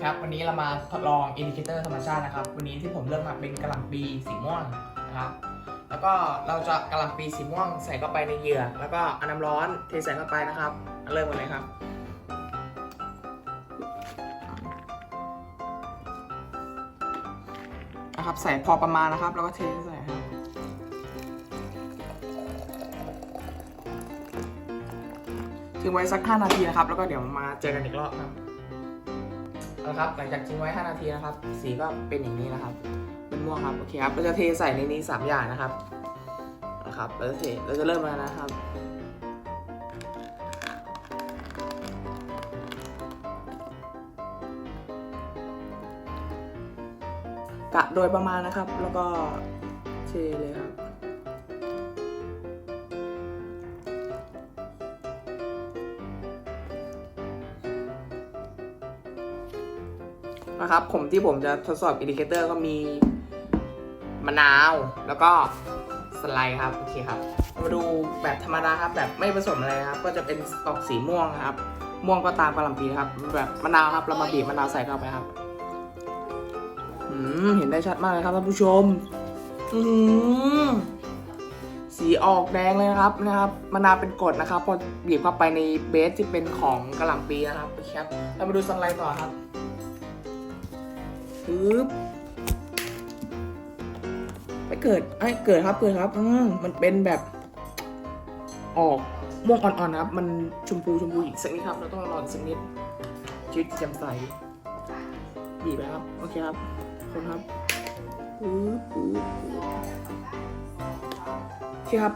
นะครับ วันนี้เรามาทดลองอินดิเคเตอร์ธรรมชาตินะครับ วันนี้ที่ผมเลือกมาเป็นกระหล่ำปีสีม่วงนะครับ แล้วก็เราจะกระหล่ำปีสีม่วงใส่เข้าไปในเหยื่อ แล้วก็เอาน้ำร้อนเทใส่เข้าไปนะครับ เริ่มกันเลยครับนะครับใส่พอประมาณนะครับ แล้วก็เทใส่ครับทิ้งไว้สัก 5 นาทีนะครับ แล้วก็เดี๋ยวมาเจอกันอีกรอบครับ เอาละครับหลังจากทิ้งไว้ 5 นาทีนะครับ สีก็เป็นอย่างนี้นะครับ เป็นม่วงครับ โอเคครับ เราจะเทใส่ในนี้ 3 อย่างนะครับนะครับ เราจะเท เราจะเริ่มแล้วนะครับ กะโดยประมาณนะครับ แล้วก็เทเลยครับ นะครับผมที่ผมจะทดสอบอินดิเคเตอร์ก็มีมะนาวแล้วก็สไลด์ครับโอเคครับ มาดูแบบธรรมดาครับ แบบไม่ผสมอะไรครับ ก็จะเป็นออกสีม่วงครับ ม่วงก็ตามกระหล่ำปีครับ แบบมะนาวครับเรามาบีบมะนาวใส่เข้าไปครับอืมเห็นได้ชัดมากเลยครับท่านผู้ชม อืมสีออกแดงเลยนะครับนะครับมะนาวเป็นกรดนะครับ พอบีบเข้าไปในเบสที่เป็นของกระหล่ำปีนะครับโอเคครับเรามาดูสไลด์ต่อครับ ปึ๊บไม่เกิดไอ้เกิดครับเกิดครับอืมมันเป็นแบบออกม่วงอ่อนๆนะครับมันชมพูชมพูอีกสักนิดครับเราต้องรออีกสักนิดชีวิตแจ่มใสบีบไปครับโอเคครับคนครับปึ๊บปึ๊บโอเคครับ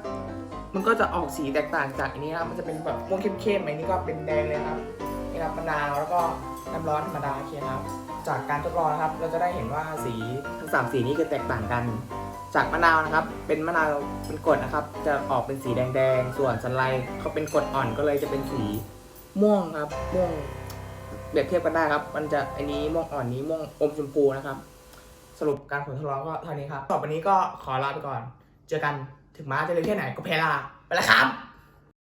มันก็จะออกสีแตกต่างจากอันนี้ครับมันจะเป็นแบบม่วงเข้มๆอันนี้ก็เป็นแดงเลยครับ มะนาวแล้วก็น้ำร้อนธรรมดาโอเคครับ จากการทดลองนะครับ เราจะได้เห็นว่าสีทั้งสามสีนี้คือแตกต่างกัน จากมะนาวนะครับ เป็นมะนาวเป็นกรดนะครับ จะออกเป็นสีแดงๆ ส่วนสไลด์เขาเป็นกรดอ่อนก็เลยจะเป็นสีม่วงครับ ม่วงเปรียบเทียบกันได้ครับ มันจะอันนี้ม่วงอ่อนนี้ม่วงอมชมพูนะครับ สรุปการผลทดลองก็เท่านี้ครับต่อไปนี้ก็ขอลาไปก่อน เจอกันถึงม้าจะเร็วแค่ไหนก็เพลาไปแล้วครับ